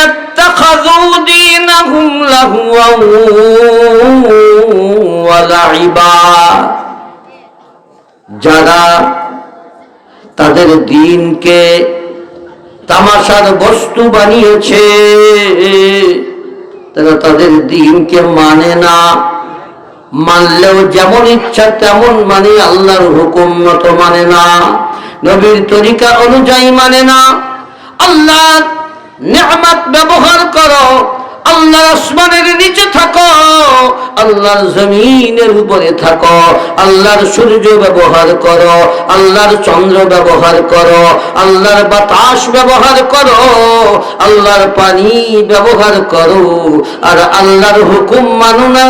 اتخذوا دينهم لهوا ولعبا যারা তাদের দিনকে তামাশার বস্তু বানিয়েছে তারা তাদের দিনকে মানে না মানলেও যেমন ইচ্ছা তেমন মানে আল্লাহর হুকুম মতো মানে না নবীর তরিকা অনুযায়ী মানে না আল্লাহ নেয়ামত ব্যবহার করো। আল্লাহ আসমানের নিচে থাকো। আল্লাহর জমিনের উপরে থাকো। আল্লাহর সূর্য ব্যবহার করো। আল্লাহর চন্দ্র ব্যবহার করো। আল্লাহর বাতাস ব্যবহার করো। আল্লাহর পানি ব্যবহার করো। আর আল্লাহর হুকুম মানো না,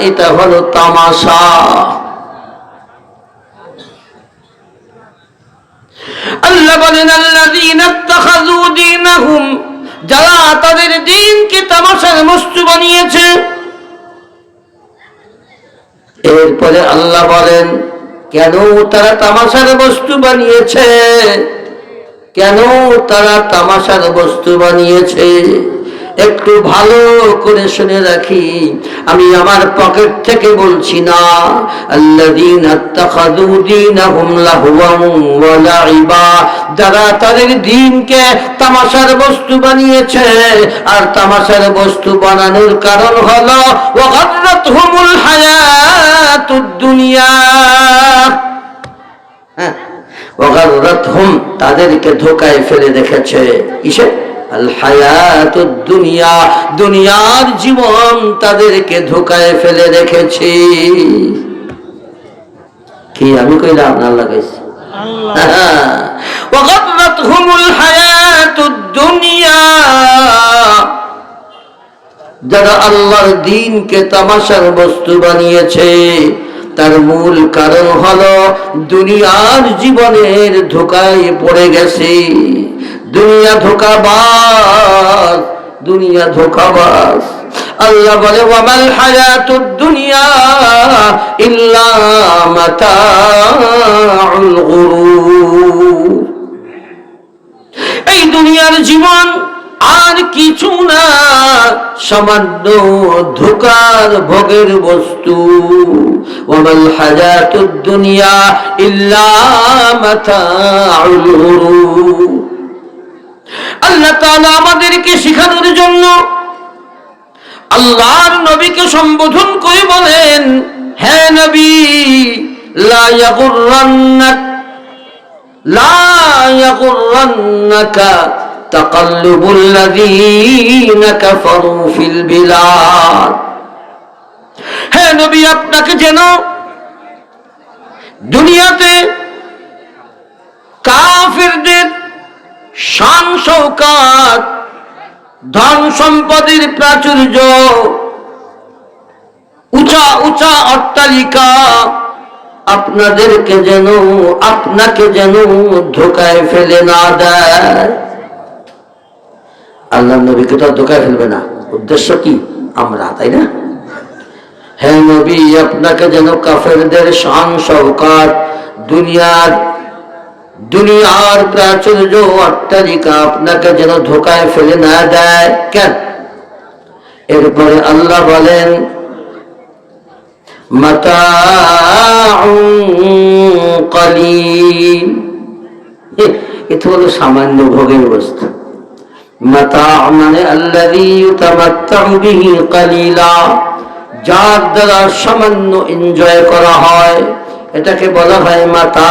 এটা হলো তামাশা। আল্লাহ বলেন ইত্তাখাযু দীনাহুম যারা তাদের দিনকে তামাশার বস্তু বানিয়েছে। এরপরে আল্লাহ বলেন, কেন তারা তামাশার বস্তু বানিয়েছে? কেন তারা তামাশার বস্তু বানিয়েছে? একটু ভালো করে শুনে রাখি। আমি আমার পকেট থেকে বলছি না যারা তাদের দিনকে তামাশার বস্তু বানিয়েছে, আর তামাশার বস্তু বানানোর কারণ হলো গাররাতহুমুল হায়াতুদ দুনিয়া। হ্যাঁ তাদেরকে ধোকায় ফেলে রেখেছে। কিসে দুনিয়া দুনিয়ার জীবন তাদেরকে ধোকায় ফেলে রেখেছে। কি আমি কইলাম? না লাগাইছি। দুনিয়া। যারা আল্লাহর দিনকে তামাশার বস্তু বানিয়েছে তার মূল কারণ হলো দুনিয়ার জীবনের ধোকায় পড়ে গেছে। দুনিয়া ধোকাবাজ দুনিয়া ধোকাবাজ। আল্লাহ বলে, ওয়ামাল হায়াতুদ দুনিয়া ইল্লা মাতাউল গুরুর এই দুনিয়ার জীবন আর কিছু না, সামান্য ধোকার ভোগের বস্তু। ওয়ামাল হায়াতুদ দুনিয়া ইল্লা মাতাউল গুরুর আমাদেরকে শিখানোর জন্য আল্লাহর নবীকে সম্বোধন করে বলেন, হে নবী হে নবী, আপনাকে যেন দুনিয়াতে কাফিরদের শান শৌকাত ধন সম্পদের প্রাচুর্য, উঁচা উঁচা অট্টালিকা আপনাদেরকে যেন, আপনাকে যেন ধোকায় ফেলে না দেয়। আল্লাহ নবীকে তো ধোকায় ফেলবে না? উদ্দেশ্য কি? আমরা, তাই না? হ্যাঁ নবী, আপনাকে যেন কাফেরদের শান সহকার দুনিয়ার দুনিয়ার প্রাচুর্য অট্টালিকা আপনাকে যেন ধোকায় ফেলে না দেয়। কেন? এরপরে আল্লাহ বলেন মাতা হলো সামান্য ভোগের বস্তু। মানে যার দ্বারা সামান্য এনজয় করা হয়। এটাকে বলা হয় মাতা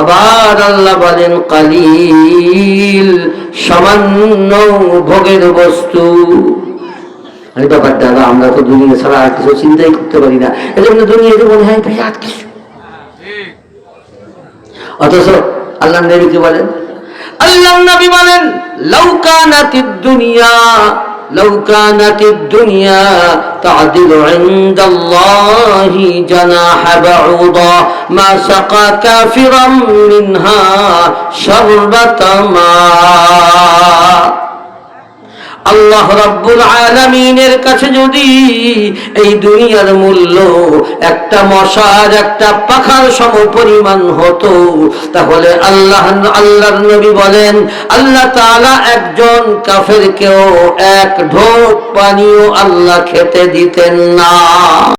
আবার আল্লাহ বলেন, কালিল, সামান্য ভোগের বস্তু। এই ব্যাপারটা হলো, আমরা তো দুনিয়া ছাড়া আর কিছু চিন্তাই করতে পারি না। এই জন্য দুনিয়াতে মনে হয় বিরাট কিছু। অথচ আল্লাহ নবীকে বলেন, আল্লাহ নবী বলেন লৌকানাতিদ দুনিয়া। لوكانت الدنيا تعدل عند الله جناح بعوضة ما سقى كافرا منها شربة ماء. আল্লাহ রাব্বুল আলামিনের কাছে যদি এই দুনিয়ার মূল্য একটা মশার, একটা পাখার সম পরিমাণ হতো, তাহলে আল্লাহ, আল্লাহর নবী বলেন, আল্লাহ তাআলা একজন কাফেরকেও এক ঢোক পানিও আল্লাহ খেতে দিতেন না।